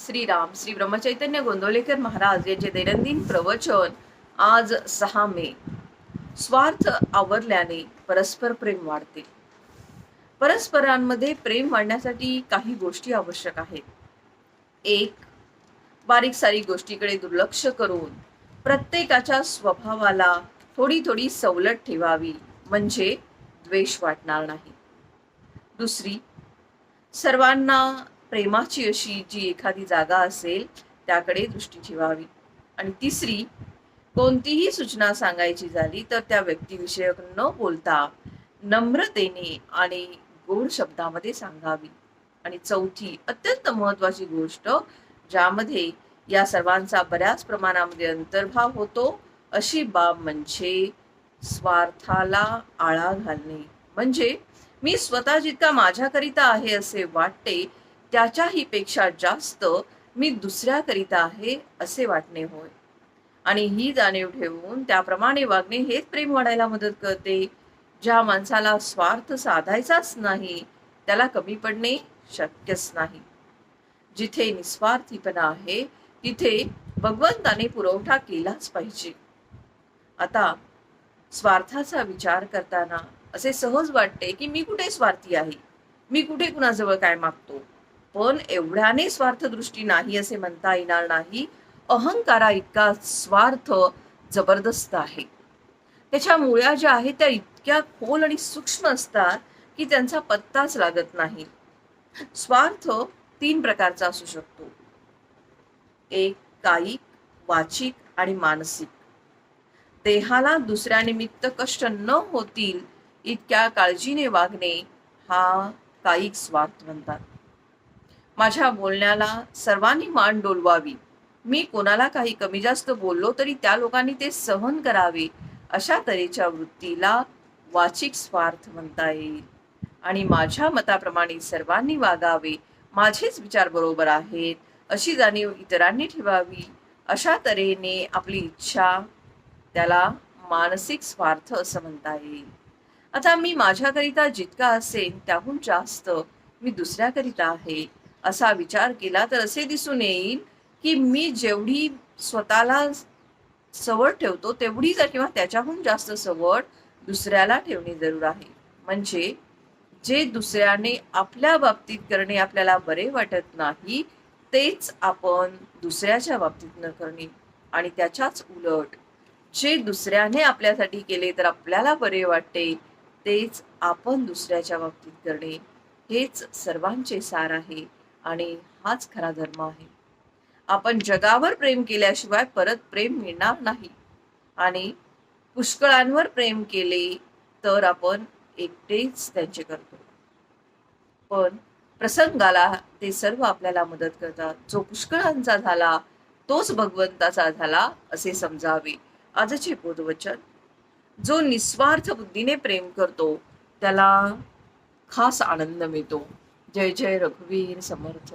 श्रीराम श्री ब्रह्मचैतन्य गोंदवलेकर महाराज यांचे दैनंदिन प्रवचन आज सहा मे. स्वार्थ आवरल्याने परस्पर प्रेम वाढते. परस्परांमध्ये प्रेम वाढण्यासाठी काही गोष्टी आवश्यक आहेत. एक बारीक सारीक गोष्टीकडे दुर्लक्ष करून प्रत्येकाच्या स्वभावाला थोडी थोडी सवलत ठेवावी म्हणजे द्वेष वाटणार नाही. दुसरी सर्वांना प्रेमाची अशी जी एखादी जागा असेल त्याकडे दृष्टी ठेवावी. आणि तिसरी कोणतीही सूचना सांगायची झाली तर त्या व्यक्तिविषयक न बोलता नम्रतेने आणि गोड शब्दामध्ये सांगावी. आणि चौथी अत्यंत महत्वाची गोष्ट ज्यामध्ये या सर्वांचा बऱ्याच प्रमाणामध्ये अंतर्भाव होतो अशी बाब म्हणजे स्वार्थाला आळा घालणे. म्हणजे मी स्वतः जितका माझ्याकरिता आहे असे वाटते त्याच्याही पेक्षा जास्त मी दुसऱ्याकरिता आहे असे वाटणे होय. आणि ही जाणीव ठेवून त्याप्रमाणे वागणे हेच प्रेम वाढायला मदत करते. ज्या माणसाला स्वार्थ साधायचाच नाही त्याला कमी पडणे शक्यच नाही. जिथे निस्वार्थीपणा आहे तिथे भगवंताने पुरवठा केलाच पाहिजे. आता स्वार्थाचा विचार करताना असे सहज वाटते की मी कुठे स्वार्थी आहे? मी कुठे कुणाजवळ काय मागतो? पण एवढ्याने स्वार्थ दृष्टी नाही असे म्हणता येणार नाही. अहंकारा इतका स्वार्थ जबरदस्त आहे. त्याच्या मुळ्या ज्या आहेत त्या इतक्या खोल आणि सूक्ष्म असतात की त्यांचा पत्ताच लागत नाही. स्वार्थ तीन प्रकारचा असू शकतो. एक कायिक वाचिक आणि मानसिक. देहाला दुसऱ्या निमित्त कष्ट न होतील इतक्या काळजीने वागणे हा कायिक स्वार्थ म्हणतात. माझ्या बोलण्याला सर्वांनी मान डोलवावी. मी कोणाला काही कमी जास्त बोललो तरी त्या लोकांनी ते सहन करावे अशा तऱ्हेच्या वृत्तीला वाचिक स्वार्थ म्हणता येईल. आणि माझ्या मताप्रमाणे सर्वांनी वागावे माझेच विचार बरोबर आहेत अशी जाणीव इतरांनी ठेवावी अशा तऱ्हेने आपली इच्छा त्याला मानसिक स्वार्थ असं म्हणता येईल. आता मी माझ्याकरिता जितका असेल त्याहून जास्त मी दुसऱ्याकरिता आहे. असा विचार केला तर असे दिसून येईल की मी जेवढी स्वतःला सवड ठेवतो तेवढी जर किंवा त्याच्याहून जास्त सवड दुसऱ्याला ठेवणे जरूर आहे. म्हणजे जे दुसऱ्याने आपल्या बाबतीत करणे आपल्याला बरे वाटत नाही तेच आपण दुसऱ्याच्या बाबतीत न करणे आणि त्याच्याच उलट जे दुसऱ्याने आपल्यासाठी केले तर आपल्याला बरे वाटते तेच आपण दुसऱ्याच्या बाबतीत करणे हेच सर्वांचे सार आहे. आणि हाच खरा धर्म आहे. आपण जगावर प्रेम केल्याशिवाय परत प्रेम मिळणार नाही. आणि पुष्कळांवर प्रेम केले तर आपण एकटेच त्यांचे करतो. पण प्रसंगाला ते सर्व आपल्याला मदत करतात. जो पुष्कळांचा झाला तोच भगवंताचा झाला असे समजावे. आजचे बोधवचन. जो निस्वार्थ बुद्धीने प्रेम करतो त्याला खास आनंद मिळतो. जय जय रघुवीर समर्थ.